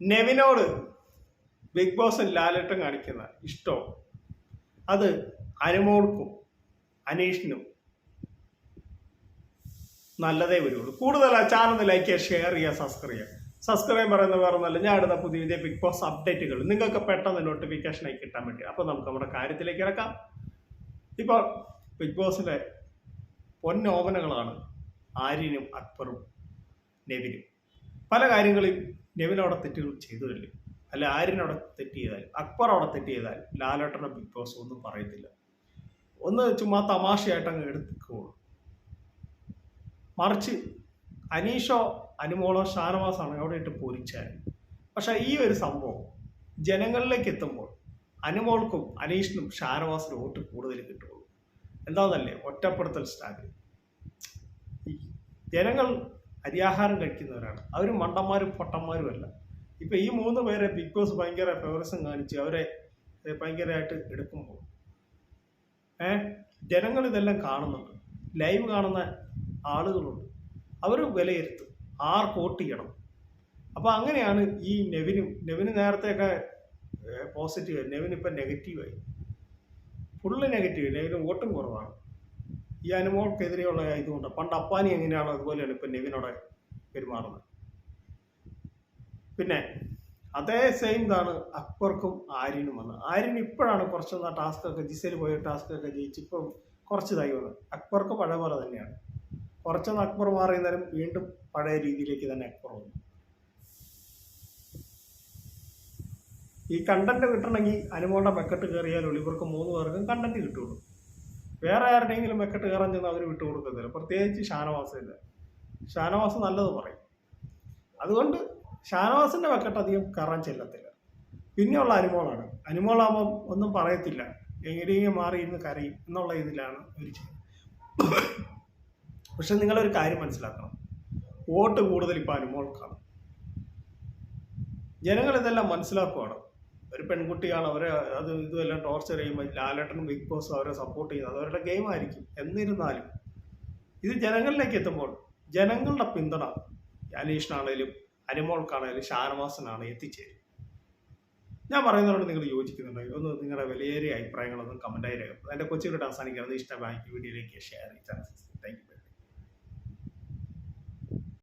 നെവിനോട് big boss ലാലേട്ടൻ കാണിക്കുന്ന ഇഷ്ടം അത് അനുമോൾക്കും അനീഷിനും നല്ലതേ വരുള്ളൂ. കൂടുതൽ ആ ചാനൽ ലൈക്ക് ചെയ്യുക ഷെയർ ചെയ്യുക സബ്സ്ക്രൈബ് ചെയ്യുക. സബ്സ്ക്രൈബ് പറയുന്ന വേറെ നല്ല ഞാൻ ഇടുന്ന പുതിയ പുതിയ ബിഗ് ബോസ് അപ്ഡേറ്റുകൾ നിങ്ങൾക്ക് പെട്ടെന്ന് നോട്ടിഫിക്കേഷനായി കിട്ടാൻ വേണ്ടി. അപ്പോൾ നമുക്ക് നമ്മുടെ കാര്യത്തിലേക്ക് ഇറക്കാം ഇപ്പോൾ ബിഗ് ബോസിലെ പൊന്നോമനകളാണ് ആര്യനും അക്ബറും നെവിനും. പല കാര്യങ്ങളിൽ നെവിൻ അവിടെ തെറ്റുകൾ ചെയ്തതല്ലേ? അല്ല ആര്യൻ അവിടെ തെറ്റ് ചെയ്താൽ അക്ബർ അവിടെ തെറ്റ് ചെയ്താൽ ലാലേട്ടനെ ബിഗ് ബോസ് ഒന്നും പറയത്തില്ല. ഒന്ന് ചുമ്മാ തമാശയായിട്ട് അങ്ങ് എടുത്തുള്ളൂ മറിച്ച് അനീഷോ അനുമോളോ ഷാനവാസാണ് അവിടെ ഇട്ട് പൊരിച്ചാൽ. പക്ഷെ ഈ ഒരു സംഭവം ജനങ്ങളിലേക്ക് എത്തുമ്പോൾ അനുമോൾക്കും അനീഷിനും ഷാനവാസിനും വോട്ട് കൂടുതൽ കിട്ടുള്ളൂ. എന്താണെന്നല്ലേ ഒറ്റപ്പെടുത്തൽ സ്റ്റാൻഡ് ജനങ്ങൾ അരിയാഹാരം കഴിക്കുന്നവരാണ്. അവർ മണ്ടന്മാരും പൊട്ടന്മാരും അല്ല. ഇപ്പൊ ഈ മൂന്ന് പേരെ ബിഗ് ബോസ് ഭയങ്കര ഫേവറിസം കാണിച്ച് അവരെ ഭയങ്കരമായിട്ട് എടുക്കുമ്പോൾ ഏ ജനങ്ങൾ ഇതെല്ലാം കാണുന്നുണ്ട്. ലൈവ് കാണുന്ന ആളുകളുണ്ട്. അവർ വിലയിരുത്തും. ആർക്ക് വോട്ട് ചെയ്യണം? അപ്പോൾ അങ്ങനെയാണ് ഈ നെവിനും നെവിന് നേരത്തെയൊക്കെ പോസിറ്റീവ് നെവിൻ ഇപ്പം നെഗറ്റീവായി ഫുള്ള് നെഗറ്റീവ് നെവിന് വോട്ടും കുറവാണ്. ഈ അനുമോൾക്കെതിരെയുള്ള ഇതുകൊണ്ട് പണ്ട് അപ്പാനി എങ്ങനെയാണ് അതുപോലെയാണ് ഇപ്പം നെവിനോടെ പെരുമാറുന്നത്. പിന്നെ അതേ സെയിം ഇതാണ് അക്ബർക്കും ആര്യനും വന്നത്. ആര്യൻ ഇപ്പോഴാണ് കുറച്ചൊന്ന് ടാസ്ക് ഒക്കെ ജിസയിൽ പോയ ടാസ്ക് ഒക്കെ ജയിച്ച് ഇപ്പം കുറച്ച് ഇതായി വന്നത്. അക്ബർക്ക് പഴയ പോലെ തന്നെയാണ്. കുറച്ചൊന്ന് അക്ബർ മാറിയുന്നേരം വീണ്ടും പഴയ രീതിയിലേക്ക് തന്നെ അക്ബർ വന്നു. ഈ കണ്ടന്റ് കിട്ടണമെങ്കിൽ അനുമോളുടെ ബക്കറ്റ് കയറിയാൽ ഇവർക്ക് മൂന്ന് പേർക്കും കണ്ടന്റ് കിട്ടുള്ളൂ. വേറെ ആരുടെയെങ്കിലും വെക്കട്ട് കയറാൻ ചെന്ന് അവർ വിട്ടു കൊടുക്കത്തില്ല. പ്രത്യേകിച്ച് ഷാനവാസിന്റെ ഷാനവാസ് നല്ലത് പറയും. അതുകൊണ്ട് ഷാനവാസിന്റെ വെക്കട്ട് അധികം കയറാൻ ചെല്ലത്തില്ല. പിന്നെയുള്ള അനുമോളാണ്. അനുമോളാകുമ്പം ഒന്നും പറയത്തില്ല. എങ്ങനെയെങ്കിലും മാറി ഇരുന്ന് കരയും എന്നുള്ള ഇതിലാണ് ഒരു പക്ഷെ നിങ്ങളൊരു കാര്യം മനസ്സിലാക്കണം. വോട്ട് കൂടുതൽ ഇപ്പം അനുമോൾക്കാണ്. ജനങ്ങൾ ഇതെല്ലാം മനസ്സിലാക്കുവാണ്. ഒരു പെൺകുട്ടിയാണ് അവരെ അത് ഇതുമെല്ലാം ടോർച്ചർ ചെയ്യുമ്പോൾ ലാലേട്ടനും ബിഗ് ബോസും അവരെ സപ്പോർട്ട് ചെയ്യുന്നത്. അതവരുടെ ഗെയിം ആയിരിക്കും. എന്നിരുന്നാലും ഇത് ജനങ്ങളിലേക്ക് എത്തുമ്പോൾ ജനങ്ങളുടെ പിന്തുണ അനീഷിനാണേലും അനുമോൾക്കാണേലും ഷാനവാസനാണ് എത്തിച്ചേരും. ഞാൻ പറയുന്നതോട് നിങ്ങൾ യോജിക്കുന്നുണ്ടെങ്കിൽ ഒന്ന് നിങ്ങളുടെ വിലയേറിയ അഭിപ്രായങ്ങളൊന്നും കമന്റായി രേഖപ്പെടുത്തും എന്റെ കൊച്ചുകൂടെ അവസാനിക്കുന്നത് ഇഷ്ടമായി വീഡിയോയിലേക്ക് ഷെയർ ചെയ്യാൻ താങ്ക് യു